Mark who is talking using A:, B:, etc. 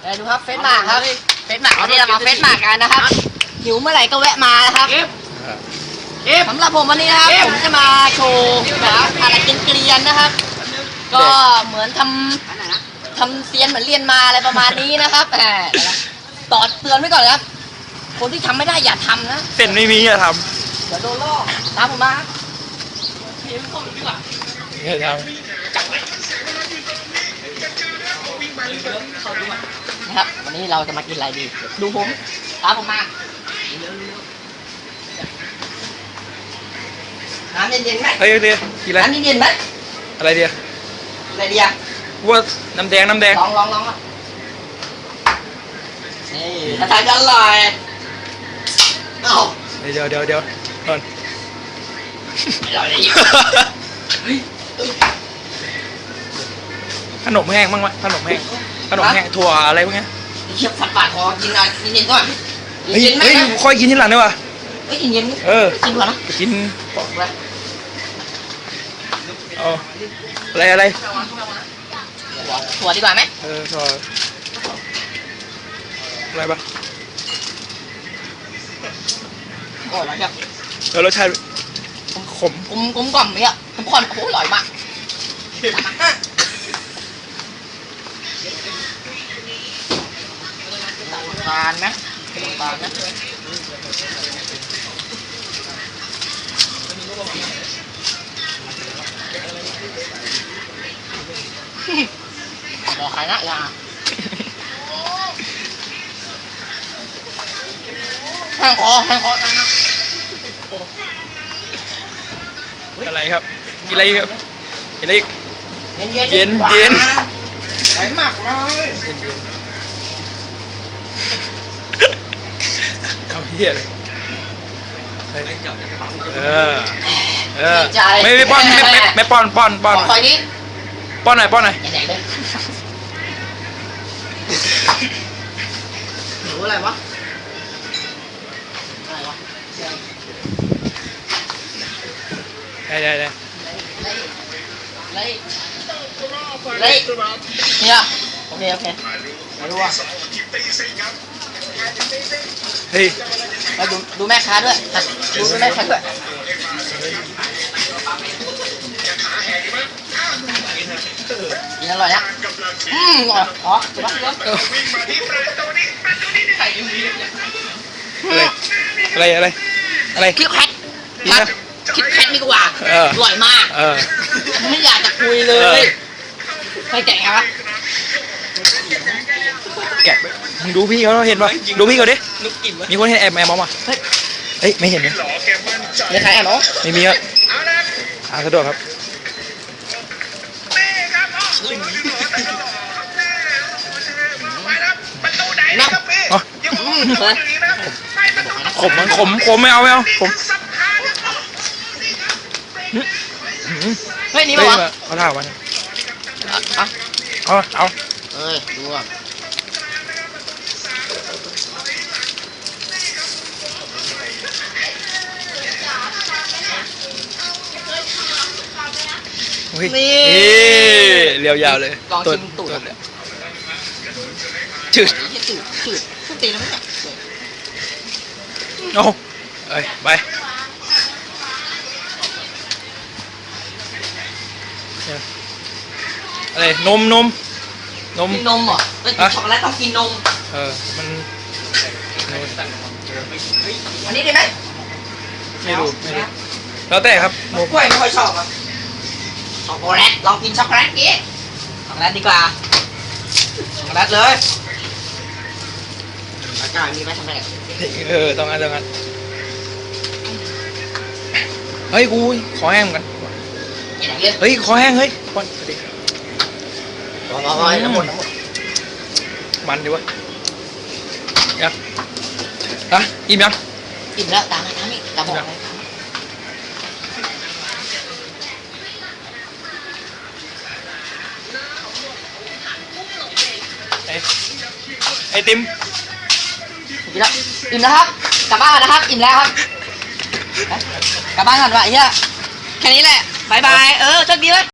A: เดี๋ยวดูครับเฟซมาร์กครับเฟซมาร์กวันนี้เรามาเฟซมาร์กกันนะครับหิวเมื่อไหร่ก็แวะมานะครับ
B: เก็บเก็บ
A: สำหรับผมวันนี้นะครับ
B: เอ๊ะ
A: ผมจะมาโชว์แบบอะไรกินเกลียนๆนะครับ ก็เหมือนทำทำเซียนเหมือนเรียนมาอะไรประมาณนี้นะครับแหมต่อเตือนไว้ก่อนนะครับ คนที่ทำไม่ได้อย่าทำนะ
C: เส้นไม่มีอะท
A: เดี๋ยวโดนลอกตามผมมาครับำ
C: เนี่ยท
A: นะครับ วันนี้เราจะมากินอะไรดี ดูผมตามผมมาน้ำเย็นๆไหมำ
C: เฮ้ยเดี๋ยวกินอะไร
A: น้ำเย็นๆไหม
C: อะไรเดียว
A: อะไรดีอะ
C: ว่าน้ำแดงน้ำแดง
A: ลองลองลองอะนี่ถ้าทานจะอร่อยเอ้า
C: เดี๋ยวเดี๋ยวเดี๋ยวก่อน
A: อร่อยดี
C: ขนมแห้งบ้างไหมขนมแห้ง ขนมแห้งถั่วอะไรพวกเนี้ย
A: เชียบสัตว์ปากคอกินอะไรเย็นๆก่อน
C: เฮ้ย
A: เย็นๆไหม
C: เฮ้ยค่อยกินที่หลังได้ป่ะ
A: เฮ้ยเย็น
C: เออ
A: ๆกินก่อนนะ
C: ไปกิน
A: บอกเลย
C: เอาอะไรอะไร
A: ถั่วถั่วดีกว่าไหม
C: เออถั่วอะไรปะ
A: โอ้อร่อยจัง
C: เออรสชาติขม
A: กลมกลมกล่อมเนี่ยทุกคนโอ้โหอร่อยมาก ทานนะทานนะบอกใครนะอย่าแห้งคอแห้งคอจังนะ
C: อะไรครับกินอะไรอีกครับกินอะไรอีก
A: เย็นเย็น
C: เย็นเย็น
A: ใส่มากเลย
C: เอาเฮียเลยเออเออ
A: ใจ
C: ไม่ไม่ป้อนไม่ไม่ไม่ป้อนป้อนป้อน
A: ขอคอยนี้
C: ป้อนหน่อยป้อนหน่อย
A: อย่าแดกเลยหนูอะไรวะอะไรวะ
C: ได้ได้ได้
A: เลยเลยเนี่ยโอเคโอเคมาดูอะ
C: เฮ้ย
A: มาดูดูแม่ค้าด้วยอะดูดูแม่ค้าด้วยกินอร่อยนะอืมอร่อยอ๋อถูกปะถูกปะ
C: อะไรอะไรอะไรอะไร
A: คิดแคท
C: กินนะ
A: คิดแคทดีกว่า
C: เออ
A: อ ร่อยมาก
C: เออ
A: ไม่อยากจะคุยเล
C: เอย อ
A: ใครแกะไงวะ
C: แกะไปมึงดูพี่เขาเห็นปะดูพี่เขาดิมีคนเห็นแอบแอบมองมา
A: เฮ้ย
C: เฮ้ยไม่เห็นเลย
A: เดี๋ยวใครแอบเหรอ
C: ไม่มีครับอ่าสะดวกครับ
A: นับ
C: อ๋อ
A: อืมเฮ้ย
C: ขมมันขมขมไม่เอาไม่เอาขม
A: เฮ้ยนี่
C: เฮ้
A: ปะ
C: ยวะเขาถ่ายมา
A: อะ
C: เอาเอา
A: เอ้ยดูก่อน
C: เฮ้ย
A: นี่
C: เรียวยาวเลย
A: ลองชิมตูด
C: ว
A: อะ
C: เลยจืด
A: ไอ้จืดจืดสุดตีนแล้วมั้งเนี่ย
C: โอ้เอ้ยไปเนี่ยอะไรนมนม นม
A: กินนมเหรอเอ้ยกิน
C: อะ
A: ช็อกโกแลตต้องกินนม
C: เออ มัน
A: อันนี้ดีไหม
C: ไม่รู้ไม่รู้แล้วแต่ครับ
A: หมูกล้วยไม่ค่อยชอบอะช็อกโกแลตลองกินช็อกโกแลตกี้ช็อกโกแลตดีกว่าช็อกโกแลตเลยอากาศมีไหมทำไม
C: เออต้องงั้นต้องงั้นเฮ้ยกูขอแห้งเหมือนกัน
A: อย่างเงี้ย
C: เฮ้ยขอแห้งเฮ้ยป้อนดิ
A: รอ รอรอให้น้ำหมดน้ำหมด
C: มันดีวะยังอะอิ่มยัง
A: อิ่มแล้วตามมาตามนี่ตามบอกเลย
C: ไอติม
A: อิ่มแล้วอิ่มแล้วครับกลับบ้านก่อนนะครับ อิ่มแล้วครับกลับบ้านก่อนวะไอ้เหี้ยแค่นี้แหละบายบายเออโชคดีเลย